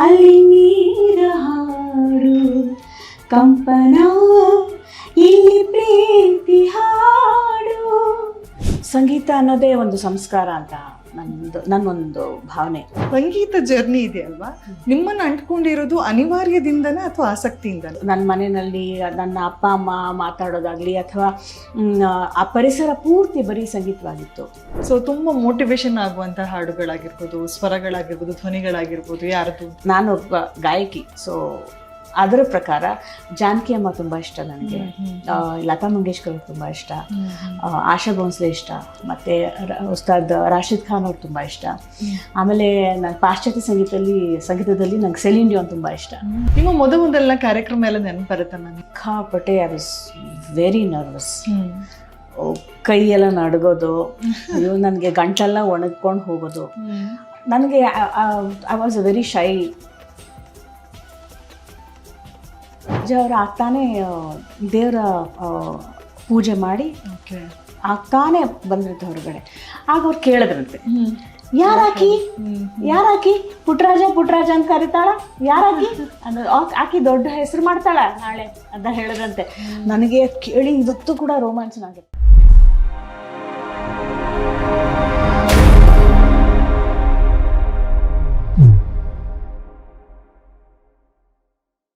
ಅಲ್ಲಿ ನೀರ ಹಾಡು ಕಂಪನ ಇಲ್ಲಿ ಪ್ರೀತಿ ಹಾಡು. ಸಂಗೀತ ಅನ್ನೋದೇ ಒಂದು ಸಂಸ್ಕಾರ ಅಂತ. ನಂದು ನನ್ನೊಂದು ಭಾವನೆ. ಸಂಗೀತ ಜರ್ನಿ ಇದೆ ಅಲ್ವಾ ನಿಮ್ಮನ್ನು ಅಂಟ್ಕೊಂಡಿರೋದು ಅನಿವಾರ್ಯದಿಂದನೇ ಅಥವಾ ಆಸಕ್ತಿಯಿಂದ ನನ್ನ ಮನೆಯಲ್ಲಿ ನನ್ನ ಅಪ್ಪ ಅಮ್ಮ ಮಾತಾಡೋದಾಗ್ಲಿ ಅಥವಾ ಆ ಪರಿಸರ ಪೂರ್ತಿ ಬರೀ ಸಂಗೀತವಾಗಿತ್ತು. ಸೊ ತುಂಬ ಮೋಟಿವೇಶನ್ ಆಗುವಂಥ ಹಾಡುಗಳಾಗಿರ್ಬೋದು ಸ್ವರಗಳಾಗಿರ್ಬೋದು ಧ್ವನಿಗಳಾಗಿರ್ಬೋದು ಯಾರದು ನಾನು ಒಬ್ಬ ಗಾಯಕಿ ಸೊ ಅದರ ಪ್ರಕಾರ ಜಾನಕಿ ಅಮ್ಮ ತುಂಬ ಇಷ್ಟ ನನಗೆ. ಲತಾ ಮಂಗೇಶ್ಕರ್ ತುಂಬ ಇಷ್ಟ. ಆಶಾ ಭೋನ್ಸ್ಲೆ ಇಷ್ಟ. ಮತ್ತು ಉಸ್ತಾದ್ ರಾಶಿದ್ ಖಾನ್ ಅವ್ರು ತುಂಬ ಇಷ್ಟ. ಆಮೇಲೆ ನನ್ನ ಪಾಶ್ಚಾತ್ಯ ಸಂಗೀತದಲ್ಲಿ ಸಂಗೀತದಲ್ಲಿ ನಂಗೆ ಸೆಲಿನ್ ಡಿಯೋನ್ ತುಂಬ ಇಷ್ಟ. ನಿಮ್ಮ ಮೊದ ಮೊದಲೆಲ್ಲ ಕಾರ್ಯಕ್ರಮ ಎಲ್ಲ ನೆನಪು ಬರುತ್ತೆ ನನಗೆ ಸಿಕ್ಕಾಪಟ್ಟೆ ಐ ವಾಸ್ ವೆರಿ ನರ್ವಸ್ ಕೈಯೆಲ್ಲ ನಡಗೋದು ಅಯ್ಯೋ ನನಗೆ ಗಂಟೆಲ್ಲ ಒಣಗ್ಕೊಂಡು ಹೋಗೋದು. ನನಗೆ I was a very shy ಅವರ ಆಗ್ತಾನೆ ದೇವರ ಪೂಜೆ ಮಾಡಿ ಆಗ್ತಾನೆ ಬಂದಿರುತ್ತೆ ಹೊರಗಡೆ. ಆಗ ಅವ್ರು ಕೇಳಿದ್ರಂತೆ. ಯಾರಾಕಿ? ಯಾರಾಕಿ? ಪುಟ್ರಾಜ ಪುಟ್ರಾಜ ಅಂತ ಕರಿತಾಳ? ಯಾರಾಕಿ? ಅದು ಆಕಿ ದೊಡ್ಡ ಹೆಸರು ಮಾಡ್ತಾಳ ನಾಳೆ ಅಂತ ಹೇಳಿದ್ರಂತೆ. ನನಗೆ ಕೇಳಿ ಇವತ್ತು ಕೂಡ ರೋಮಾಂಚನ ಆಗುತ್ತೆ.